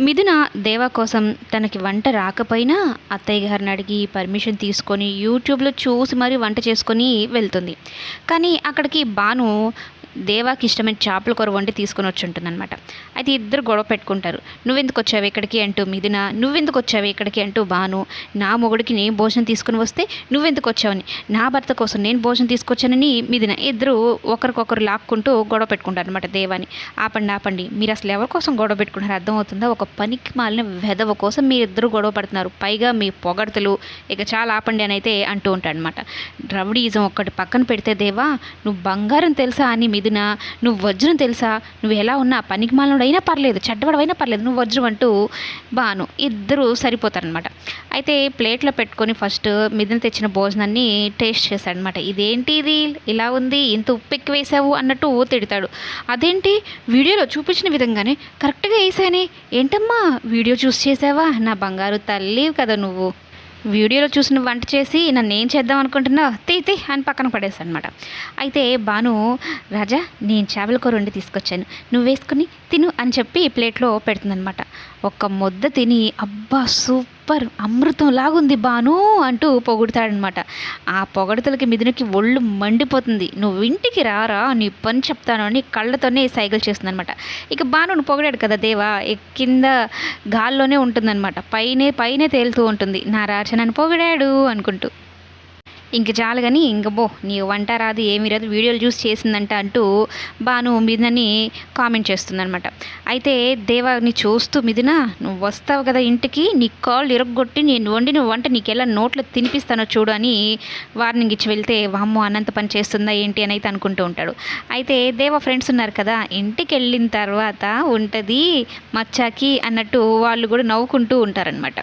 మిథున దేవా కోసం తనకి వంట రాకపోయినా అత్తయ్య గారిని అడిగి పర్మిషన్ తీసుకొని యూట్యూబ్లో చూసి మరీ వంట చేసుకొని వెళ్తుంది. కానీ అక్కడికి బాను దేవాకి ఇష్టమైన చేపల కూర వండి తీసుకొని వచ్చి ఉంటుందన్నమాట. అయితే ఇద్దరు గొడవ పెట్టుకుంటారు. నువ్వెందుకు వచ్చావు ఇక్కడికి? అంటూ మిథున నువ్వెందుకు వచ్చావు ఇక్కడికి? అంటూ బాను నా మొగుడికి నేను భోజనం తీసుకుని వస్తే నువ్వెందుకు వచ్చావని? నా భర్త కోసం నేను భోజనం తీసుకొచ్చానని మిథున ఇద్దరు ఒకరికొకరు లాక్కుంటూ గొడవ పెట్టుకుంటారు అనమాట దేవాని. ఆపండి ఆపండి. మీరు అసలు ఎవరి కోసం గొడవ పెట్టుకుంటారు అర్థమవుతుందా? ఒక పనికి మాలిన వెధవ కోసం మీరిద్దరూ ఇద్దరు గొడవ పడుతున్నారు. పైగా మీ పొగడతలు ఇక చాలా ఆపండి అని అయితే అంటూ ఉంటాడనమాట ద్రవిడీజం ఒక్కటి పక్కన పెడితే దేవా నువ్వు బంగారం తెలుసా అని మిథున నువ్వు వజ్రం తెలుసా? నువ్వు ఎలా ఉన్నా పనికి మాలినోడైనా పర్లేదు చెడ్డవాడైనా పర్లేదు నువ్వు వజ్రం అంటూ బాను ఇద్దరు సరిపోతారనమాట అయితే ప్లేట్లో పెట్టుకొని ఫస్ట్ మిథున తెచ్చిన భోజనాన్ని టేస్ట్ చేశాడనమాట ఇదేంటి ఇది? ఇలా ఉంది? ఇంత ఉప్పు ఎక్కువ వేసావు? అన్నట్టు తిడతాడు. అదేంటి? వీడియోలో చూపించిన విధంగానే కరెక్ట్గా వేసానే? ఏంటమ్మా? వీడియో చూసి చేసావా? నా బంగారు తల్లి కదా నువ్వు. వీడియోలో చూసిన వంట చేసి నన్ను ఏం చేద్దాం అనుకుంటున్నావు? తీ తీ అని పక్కన పడేస్తాను అనమాట అయితే బాను రాజా నేను చేపల కూర వండి తీసుకొచ్చాను. నువ్వు వేసుకుని తిను అని చెప్పి ప్లేట్లో పెడుతుందనమాట. ఒక్క ముద్ద తిని అబ్బా సూప్ సూపర్ అమృతం లాగుంది బాను అంటూ పొగుడతాడనమాట. ఆ పొగడతలకి మిథునకి ఒళ్ళు మండిపోతుంది. నువ్వు ఇంటికి రారా నీ పని చెప్తాను అని కళ్ళతోనే సైకిల్ చేస్తుందనమాట. ఇక బాను పొగిడాడు కదా దేవా కింద గాల్లోనే ఉంటుందన్నమాట పైనే పైనే తేలుతూ ఉంటుంది. నా రాచనని పొగిడాడు అనుకుంటూ. ఇంక చాలు కానీ ఇంక బో నీ వంట రాదు ఏమీ రాదు వీడియోలు చూసి చేసిందంట అంటూ బాను మిథునని కామెంట్ చేస్తుందనమాట అయితే దేవాని చూస్తూ మిథున నువ్వు వస్తావు కదా ఇంటికి నీ కాళ్ళు ఇరగొట్టి నేను వండిన వంట నీకెలా నోట్లో తినిపిస్తానో చూడు అని వార్నింగ్ ఇచ్చి వెళ్తే వామ్మ అనంత పని చేస్తుందా ఏంటి అని అయితే అనుకుంటూ ఉంటాడు. అయితే దేవ ఫ్రెండ్స్ ఉన్నారు కదా ఇంటికి వెళ్ళిన తర్వాత ఉంటుంది మచ్చాకి అన్నట్టు వాళ్ళు కూడా నవ్వుకుంటూ ఉంటారనమాట